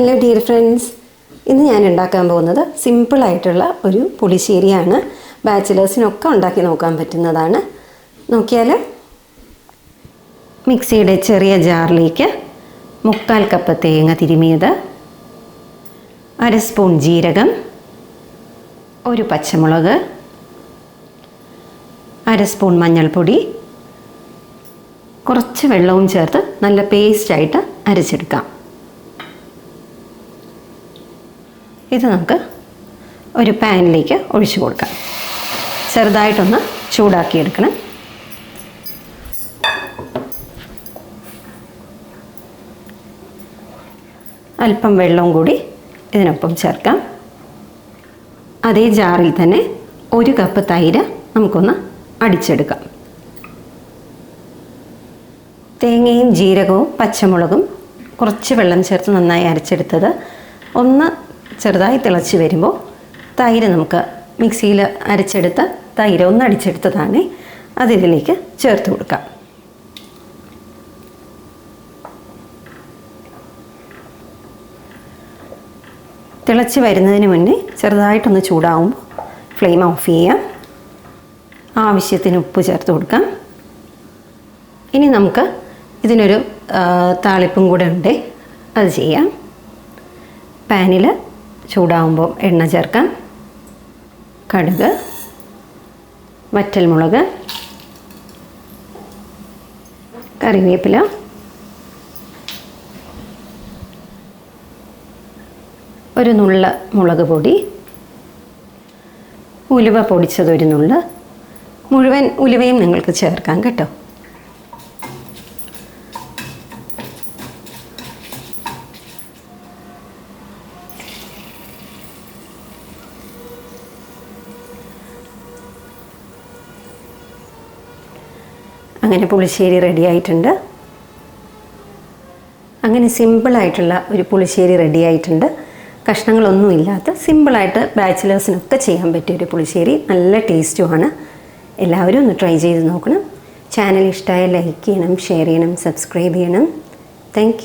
Hello dear friends ഇന്ന് ഞാൻ ഉണ്ടാക്കാൻ പോകുന്നത് സിമ്പിളായിട്ടുള്ള ഒരു പുളിശ്ശേരിയാണ്. ബാച്ചിലേഴ്സിനൊക്കെ ഉണ്ടാക്കി നോക്കാൻ പറ്റുന്നതാണ്. നോക്കിയാൽ മിക്സിയുടെ ചെറിയ ജാറിലേക്ക് മുക്കാൽ കപ്പ് തേങ്ങ തിരുമിയത്. അര സ്പൂൺ ജീരകം. ഒരു പച്ചമുളക്. അര സ്പൂൺ മഞ്ഞൾപ്പൊടി. കുറച്ച് വെള്ളവും ചേർത്ത് നല്ല പേസ്റ്റായിട്ട് അരച്ചെടുക്കാം. ഇത് നമുക്ക് ഒരു പാനിലേക്ക് ഒഴിച്ചു കൊടുക്കാം. ചെറുതായിട്ടൊന്ന് ചൂടാക്കിയെടുക്കണം അല്പം വെള്ളവും കൂടി ഇതിനൊപ്പം ചേർക്കാം. അതേ ജാറിൽ തന്നെ ഒരു കപ്പ് തൈര് നമുക്കൊന്ന് അടിച്ചെടുക്കാം. തേങ്ങയും ജീരകവും പച്ചമുളകും കുറച്ച് വെള്ളം ചേർത്ത് നന്നായി അരച്ചെടുത്തത് ഒന്ന് ചെറുതായി തിളച്ച് വരുമ്പോൾ തൈര് നമുക്ക് മിക്സിയിൽ അരച്ചെടുത്ത തൈര് ഒന്ന് അടിച്ചെടുത്തതാണ്. അതിലേക്ക് ചേർത്ത് കൊടുക്കാം. തിളച്ച് വരുന്നതിന് മുന്നേ ചെറുതായിട്ടൊന്ന് ചൂടാവുമ്പോൾ ഫ്ലെയിം ഓഫ് ചെയ്യാം. ആവശ്യത്തിന് ഉപ്പ് ചേർത്ത് കൊടുക്കാം. ഇനി നമുക്ക് ഇതിനൊരു താളിപ്പും കൂടെ ഉണ്ട്. അത് ചെയ്യാം. പാനിൽ ചൂടാവുമ്പോൾ എണ്ണ ചേർക്കാം. കടുക് വറ്റൽമുളക് കറിവേപ്പില ഒരു നുള്ള മുളക് പൊടി ഉലുവ പൊടിച്ചതൊരു നുള്ള്. മുഴുവൻ ഉലുവയും നിങ്ങൾക്ക് ചേർക്കാം കേട്ടോ. അങ്ങനെ പുളിശ്ശേരി റെഡി ആയിട്ടുണ്ട്. അങ്ങനെ സിമ്പിളായിട്ടുള്ള ഒരു പുളിശ്ശേരി റെഡി ആയിട്ടുണ്ട്. കഷ്ണങ്ങളൊന്നും ഇല്ലാത്ത സിമ്പിളായിട്ട് ബാച്ചിലേഴ്സിനൊക്കെ ചെയ്യാൻ പറ്റിയ ഒരു പുളിശ്ശേരി. നല്ല ടേസ്റ്റുമാണ് എല്ലാവരും ഒന്ന് ട്രൈ ചെയ്ത് നോക്കണം. ചാനൽ ഇഷ്ടമായ ലൈക്ക് ചെയ്യണം ഷെയർ ചെയ്യണം സബ്സ്ക്രൈബ് ചെയ്യണം. താങ്ക്